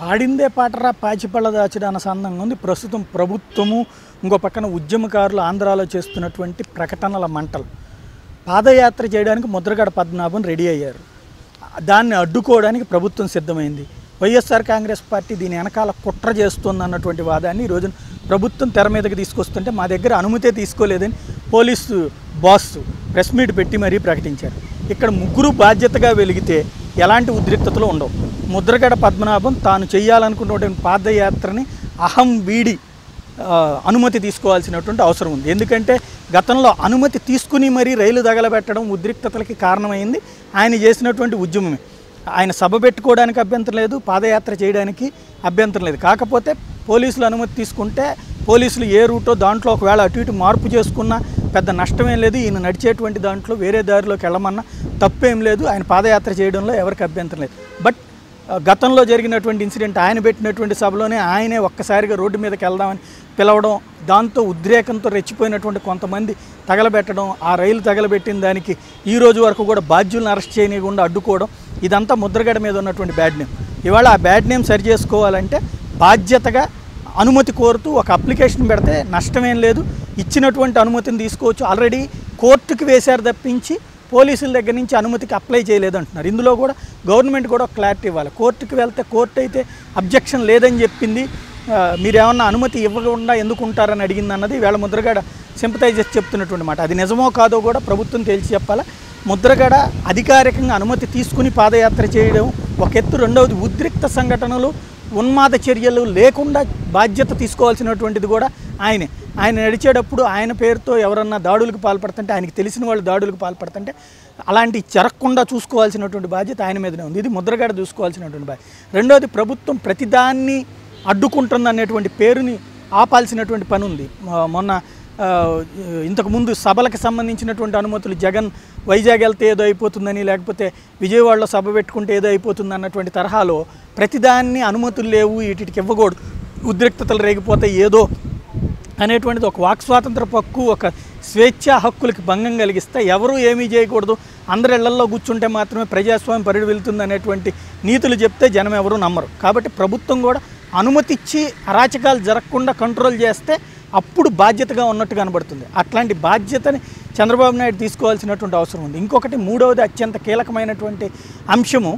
పాడిందే పాటరా పాచిపళ్ళ దాచడం అన్న సందంగా ఉంది. ప్రస్తుతం ప్రభుత్వము ఇంకో పక్కన ఉద్యమకారులు ఆంధ్రాలో చేస్తున్నటువంటి ప్రకటనల మంటలు. పాదయాత్ర చేయడానికి ముద్రగడ పద్మనాభం రెడీ అయ్యారు. దాన్ని అడ్డుకోవడానికి ప్రభుత్వం సిద్ధమైంది. వైఎస్ఆర్ కాంగ్రెస్ పార్టీ దీని వెనకాల కుట్ర చేస్తుంది అన్నటువంటి వాదాన్ని ఈరోజు ప్రభుత్వం తెర మీదకి తీసుకొస్తుంటే మా దగ్గర అనుమతే తీసుకోలేదని పోలీసు బాస్ ప్రెస్ మీట్ పెట్టి మరీ ప్రకటించారు. ఇక్కడ ముగ్గురు బాధ్యతగా వెలిగితే ఎలాంటి ఉద్రిక్తతలు ఉండవు. ముద్రగడ పద్మనాభం తాను చేయాలనుకున్నటువంటి పాదయాత్రని అహం వీడి అనుమతి తీసుకోవాల్సినటువంటి అవసరం ఉంది. ఎందుకంటే గతంలో అనుమతి తీసుకుని మరీ రైలు తగలబెట్టడం ఉద్రిక్తతలకి కారణమైంది. ఆయన చేసినటువంటి ఉద్యమమే. ఆయన సభ పెట్టుకోవడానికి అభ్యంతరం లేదు పాదయాత్ర చేయడానికి అభ్యంతరం లేదు. కాకపోతే పోలీసులు అనుమతి తీసుకుంటే పోలీసులు ఏ రూటో దాంట్లో ఒకవేళ అటు ఇటు మార్పు చేసుకున్నా పెద్ద నష్టమేం లేదు. ఈయన నడిచేటువంటి దాంట్లో వేరే దారిలోకి వెళ్ళమన్నా తప్పేం లేదు. ఆయన పాదయాత్ర చేయడంలో ఎవరికి అభ్యంతరం లేదు. బట్ గతంలో జరిగినటువంటి ఇన్సిడెంట్ ఆయన పెట్టినటువంటి సభలోనే ఆయనే ఒక్కసారిగా రోడ్డు మీదకి వెళ్దామని పిలవడం దాంతో ఉద్రేకంతో రెచ్చిపోయినటువంటి కొంతమంది తగలబెట్టడం ఆ రైలు తగలబెట్టిన దానికి ఈ రోజు వరకు కూడా బాధ్యులను అరెస్ట్ చేయనీయకుండా అడ్డుకోవడం ఇదంతా ముద్రగడ మీద ఉన్నటువంటి బ్యాడ్ నేమ్. ఇవాళ ఆ బ్యాడ్ నేమ్ సరి చేసుకోవాలంటే బాధ్యతగా అనుమతి కోరుతూ ఒక అప్లికేషన్ పెడితే నష్టమేం లేదు. ఇచ్చినటువంటి అనుమతిని తీసుకోవచ్చు. ఆల్రెడీ కోర్టుకి వేశారు తప్పించి పోలీసుల దగ్గర నుంచి అనుమతికి అప్లై చేయలేదు అంటున్నారు. ఇందులో కూడా గవర్నమెంట్ కూడా క్లారిటీ ఇవ్వాలి. కోర్టుకి వెళ్తే కోర్టు అయితే అబ్జెక్షన్ లేదని చెప్పింది. మీరేమన్నా అనుమతి ఇవ్వకుండా ఎందుకు ఉంటారని అడిగింది అన్నది వేళ ముద్రగడ సింపతైజర్స్ చెప్తున్నటువంటి మాట. అది నిజమో కాదో కూడా ప్రభుత్వం తేల్చి చెప్పాలా? ముద్రగడ అధికారికంగా అనుమతి తీసుకుని పాదయాత్ర చేయడం ఒక ఎత్తు. రెండవది ఉద్రిక్త సంఘటనలు ఉన్మాద చర్యలు లేకుండా బాధ్యత తీసుకోవాల్సినటువంటిది కూడా ఆయనే. ఆయన నడిచేటప్పుడు ఆయన పేరుతో ఎవరన్నా దాడులకు పాల్పడుతుంటే ఆయనకి తెలిసిన వాళ్ళు దాడులకు పాల్పడుతుంటే అలాంటి జరగకుండా చూసుకోవాల్సినటువంటి బాధ్యత ఆయన మీదనే ఉంది. ఇది ముద్రగడ చూసుకోవాల్సినటువంటి బాధ్యత. రెండోది ప్రభుత్వం ప్రతిదాన్ని అడ్డుకుంటుంది అనేటువంటి పేరుని ఆపాల్సినటువంటి పని ఉంది. మొన్న ఇంతకుముందు సభలకు సంబంధించినటువంటి అనుమతులు జగన్ వైజాగ్ వెళ్తే ఏదో అయిపోతుందని లేకపోతే విజయవాడలో సభ పెట్టుకుంటే ఏదో అయిపోతుంది అన్నటువంటి తరహాలో ప్రతిదాన్ని అనుమతులు లేవు వీటికి ఇవ్వకూడదు. ఉద్రిక్తతలు రేగిపోతే ఏదో అనేటువంటిది ఒక వాక్ స్వాతంత్ర హక్కు ఒక స్వేచ్ఛా హక్కులకి భంగం కలిగిస్తే ఎవరూ ఏమీ చేయకూడదు. అందరి ఇళ్ళలో కూర్చుంటే మాత్రమే ప్రజాస్వామ్యం పరిడి వెళ్తుంది అనేటువంటి నీతులు చెప్తే జనం ఎవరూ నమ్మరు. కాబట్టి ప్రభుత్వం కూడా అనుమతి ఇచ్చి అరాచకాలు జరగకుండా కంట్రోల్ చేస్తే అప్పుడు బాధ్యతగా ఉన్నట్టు కనబడుతుంది. అట్లాంటి బాధ్యతని చంద్రబాబు నాయుడు తీసుకోవాల్సినటువంటి అవసరం ఉంది. ఇంకొకటి మూడవది అత్యంత కీలకమైనటువంటి అంశము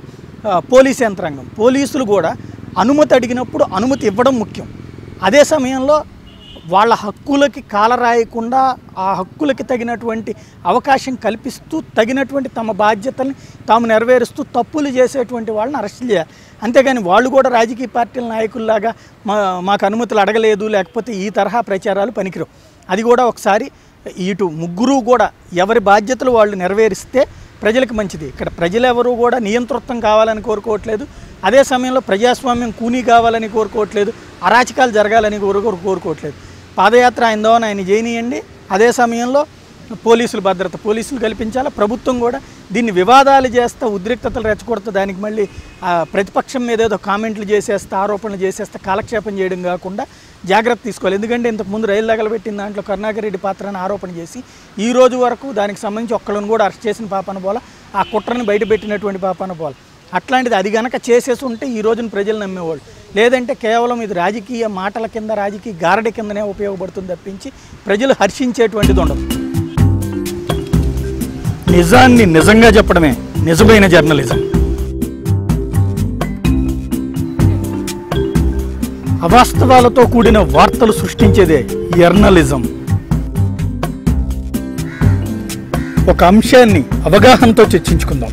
పోలీస్ యంత్రాంగం. పోలీసులు కూడా అనుమతి అడిగినప్పుడు అనుమతి ఇవ్వడం ముఖ్యం. అదే సమయంలో వాళ్ళ హక్కులకి కాలరాయకుండా ఆ హక్కులకి తగినటువంటి అవకాశం కల్పిస్తూ తగినటువంటి తమ బాధ్యతల్ని తాము నెరవేరుస్తూ తప్పులు చేసేటువంటి వాళ్ళని అరెస్ట్ చేయాలి. అంతేగాని వాళ్ళు కూడా రాజకీయ పార్టీల నాయకుల్లాగా మా మాకు అనుమతులు అడగలేదు లేకపోతే ఈ తరహా ప్రచారాలు పనికిరావు. అది కూడా ఒకసారి ఇటు ముగ్గురు కూడా ఎవరి బాధ్యతలు వాళ్ళు నెరవేరిస్తే ప్రజలకు మంచిది. ఇక్కడ ప్రజలు ఎవరు కూడా నియంతృత్వం కావాలని కోరుకోవట్లేదు. అదే సమయంలో ప్రజాస్వామ్యం కూనీ కావాలని కోరుకోవట్లేదు. అరాచకాలు జరగాలని కోరుకోరు కోరుకోవట్లేదు. పాదయాత్ర ఆయన దోన ఆయన చేయనియండి. అదే సమయంలో పోలీసులు భద్రత పోలీసులు కల్పించాలి? ప్రభుత్వం కూడా దీన్ని వివాదాలు చేస్తా ఉద్రిక్తతలు రెచ్చగొడతా దానికి మళ్ళీ ప్రతిపక్షం మీద ఏదో కామెంట్లు చేసేస్తా ఆరోపణలు చేసేస్తా కాలక్షేపం చేయడం కాకుండా జాగ్రత్త తీసుకోవాలి. ఎందుకంటే ఇంతకుముందు రైలు తగలబెట్టిన దాంట్లో కరుణాకర్ రెడ్డి పాత్రను ఆరోపణ చేసి ఈ రోజు వరకు దానికి సంబంధించి ఒక్కళ్ళని కూడా అరెస్ట్ చేసిన పాపన పోల ఆ కుట్రని బయటపెట్టినటువంటి పాపన పోల అట్లాంటిది అది గనక చేసేసి ఉంటే ఈ రోజున ప్రజలు నమ్మేవాళ్ళు. లేదంటే కేవలం ఇది రాజకీయ మాటల కింద రాజకీయ గారడి కిందనే ఉపయోగపడుతుంది తప్పించి ప్రజలు హర్షించేటువంటిది ఉండదు. నిజాన్ని నిజంగా చెప్పడమే నిజమైన జర్నలిజం. అవాస్తవాలతో కూడిన వార్తలు సృష్టించేదే జర్నలిజం. ఒక అంశాన్ని అవగాహనతో చర్చించుకుందాం.